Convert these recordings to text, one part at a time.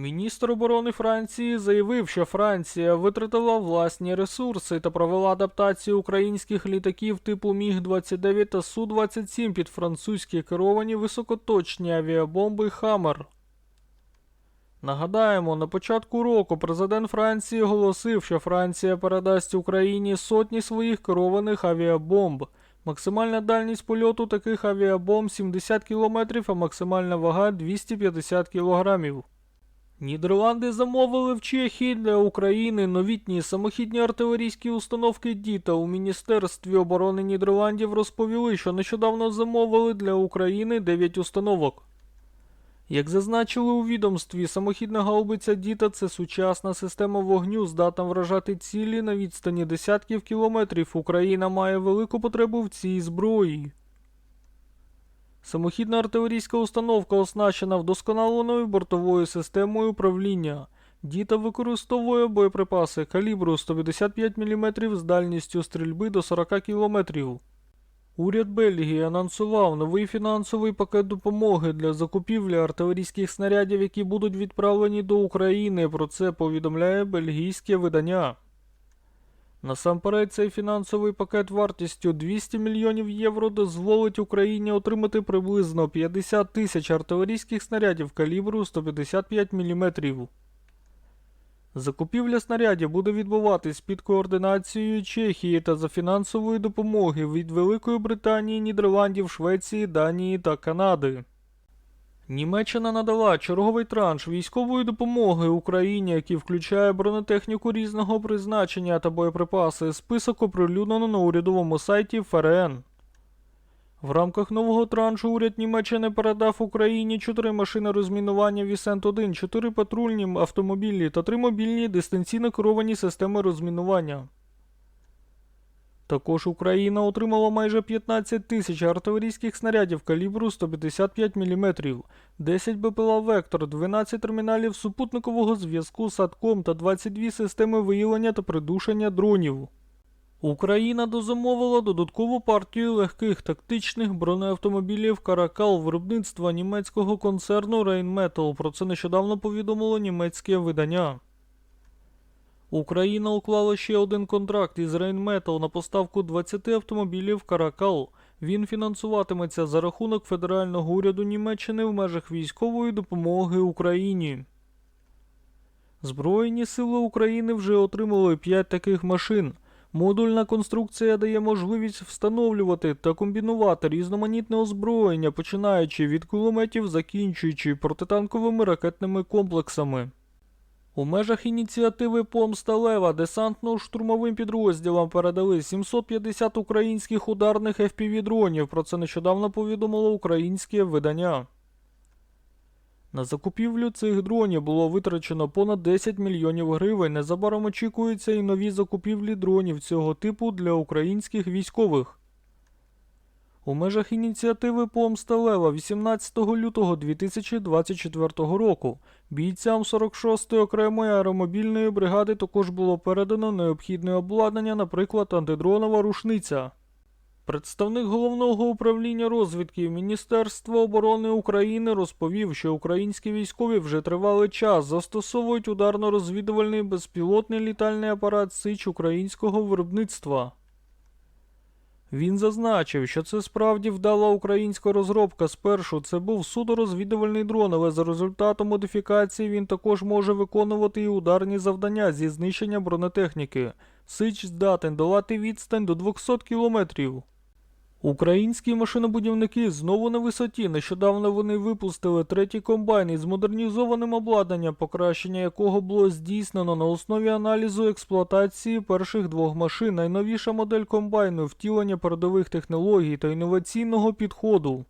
Міністр оборони Франції заявив, що Франція витратила власні ресурси та провела адаптацію українських літаків типу Міг-29 та Су-27 під французькі керовані високоточні авіабомби Хаммер. Нагадаємо, на початку року президент Франції оголосив, що Франція передасть Україні сотні своїх керованих авіабомб. Максимальна дальність польоту таких авіабомб 70 км, а максимальна вага 250 кг. Нідерланди замовили в Чехії для України новітні самохідні артилерійські установки Діта. У Міністерстві оборони Нідерландів розповіли, що нещодавно замовили для України 9 установок. Як зазначили у відомстві, самохідна гаубиця Діта це сучасна система вогню, здатна вражати цілі на відстані десятків кілометрів. Україна має велику потребу в цій зброї. Самохідна артилерійська установка оснащена вдосконаленою бортовою системою управління. Діта використовує боєприпаси калібру 155 мм з дальністю стрільби до 40 км. Уряд Бельгії анонсував новий фінансовий пакет допомоги для закупівлі артилерійських снарядів, які будуть відправлені до України. Про це повідомляє бельгійське видання. Насамперед, цей фінансовий пакет вартістю 200 мільйонів євро дозволить Україні отримати приблизно 50 тисяч артилерійських снарядів калібру 155 мм. Закупівля снарядів буде відбуватись під координацією Чехії та за фінансової допомоги від Великої Британії, Нідерландів, Швеції, Данії та Канади. Німеччина надала черговий транш військової допомоги Україні, який включає бронетехніку різного призначення та боєприпаси. Список оприлюднено на урядовому сайті ФРН. В рамках нового траншу уряд Німеччини передав Україні 4 машини розмінування Вісент-1, 4 патрульні автомобілі та 3 мобільні дистанційно керовані системи розмінування. Також Україна отримала майже 15 тисяч артилерійських снарядів калібру 155 мм, 10 БПЛА Вектор, 12 терміналів супутникового зв'язку Сатком та 22 системи виявлення та придушення дронів. Україна дозамовила додаткову партію легких тактичних бронеавтомобілів Каракал виробництва німецького концерну Rheinmetall. Про це нещодавно повідомило німецьке видання. Україна уклала ще один контракт із Rheinmetall на поставку 20 автомобілів Каракал. Він фінансуватиметься за рахунок федерального уряду Німеччини в межах військової допомоги Україні. Збройні сили України вже отримали 5 таких машин. Модульна конструкція дає можливість встановлювати та комбінувати різноманітне озброєння, починаючи від кулеметів, закінчуючи протитанковими ракетними комплексами. У межах ініціативи Помста Лева десантно-штурмовим підрозділам передали 750 українських ударних FPV-дронів. Про це нещодавно повідомило українське видання. На закупівлю цих дронів було витрачено понад 10 мільйонів гривень. Незабаром очікуються і нові закупівлі дронів цього типу для українських військових. У межах ініціативи Помста Лева 18 лютого 2024 року бійцям 46-ї окремої аеромобільної бригади також було передано необхідне обладнання, наприклад, антидронова рушниця. Представник головного управління розвідки Міністерства оборони України розповів, що українські військові вже тривалий час застосовують ударно-розвідувальний безпілотний літальний апарат Сич українського виробництва. Він зазначив, що це справді вдала українська розробка. Спершу це був судорозвідувальний дрон, але за результатом модифікації він також може виконувати і ударні завдання зі знищення бронетехніки. Сич здатен долати відстань до 200 кілометрів. Українські машинобудівники знову на висоті. Нещодавно вони випустили третій комбайн із модернізованим обладнанням, покращення якого було здійснено на основі аналізу експлуатації перших двох машин. Найновіша модель комбайну, втілення передових технологій та інноваційного підходу.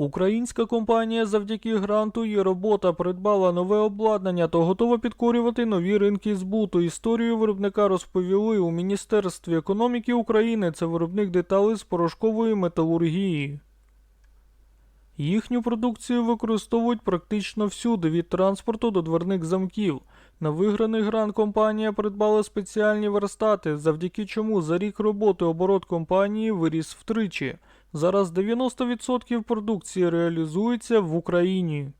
Українська компанія завдяки гранту є робота придбала нове обладнання та готова підкорювати нові ринки збуту. Історію виробника розповіли у Міністерстві економіки України. Це виробник деталей з порошкової металургії. Їхню продукцію використовують практично всюди від транспорту до дверних замків. На виграний грант компанія придбала спеціальні верстати, завдяки чому за рік роботи оборот компанії виріс втричі. Зараз 90% продукції реалізується в Україні.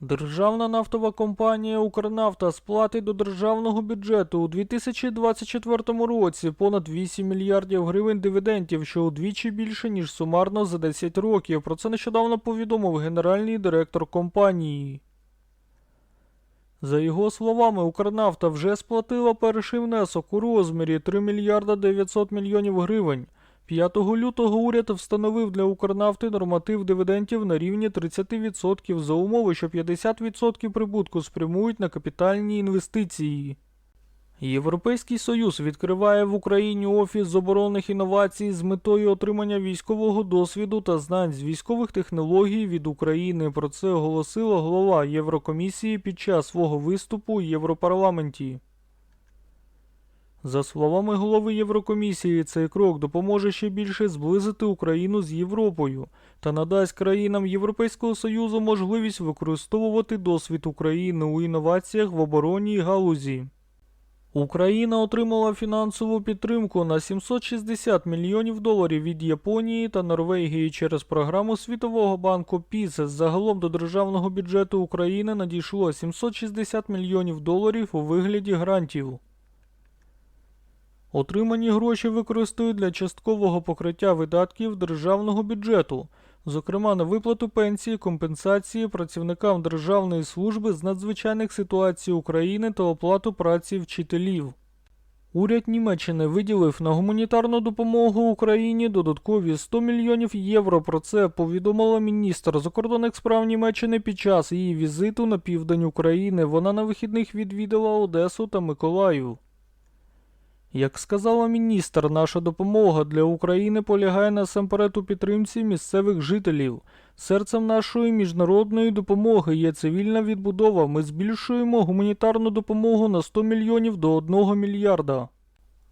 Державна нафтова компанія Укрнафта сплатить до державного бюджету у 2024 році понад 8 мільярдів гривень дивідендів, що удвічі більше, ніж сумарно за 10 років. Про це нещодавно повідомив генеральний директор компанії. За його словами, Укрнафта вже сплатила перший внесок у розмірі 3 мільярда 900 мільйонів гривень. 5 лютого уряд встановив для Укрнафти норматив дивідендів на рівні 30% за умови, що 50% прибутку спрямують на капітальні інвестиції. Європейський Союз відкриває в Україні офіс з оборонних інновацій з метою отримання військового досвіду та знань з військових технологій від України. Про це оголосила голова Єврокомісії під час свого виступу у Європарламенті. За словами голови Єврокомісії, цей крок допоможе ще більше зблизити Україну з Європою та надасть країнам Європейського Союзу можливість використовувати досвід України у інноваціях в оборонній галузі. Україна отримала фінансову підтримку на 760 мільйонів доларів від Японії та Норвегії через програму Світового банку ПІС. Загалом до державного бюджету України надійшло 760 мільйонів доларів у вигляді грантів. Отримані гроші використають для часткового покриття видатків державного бюджету, зокрема на виплату пенсії, компенсації працівникам Державної служби з надзвичайних ситуацій України та оплату праці вчителів. Уряд Німеччини виділив на гуманітарну допомогу Україні додаткові 100 мільйонів євро. Про це повідомила міністр закордонних справ Німеччини під час її візиту на південь України. Вона на вихідних відвідала Одесу та Миколаїв. Як сказала міністр, наша допомога для України полягає насамперед у підтримці місцевих жителів. Серцем нашої міжнародної допомоги є цивільна відбудова. Ми збільшуємо гуманітарну допомогу на 100 мільйонів до 1 мільярда.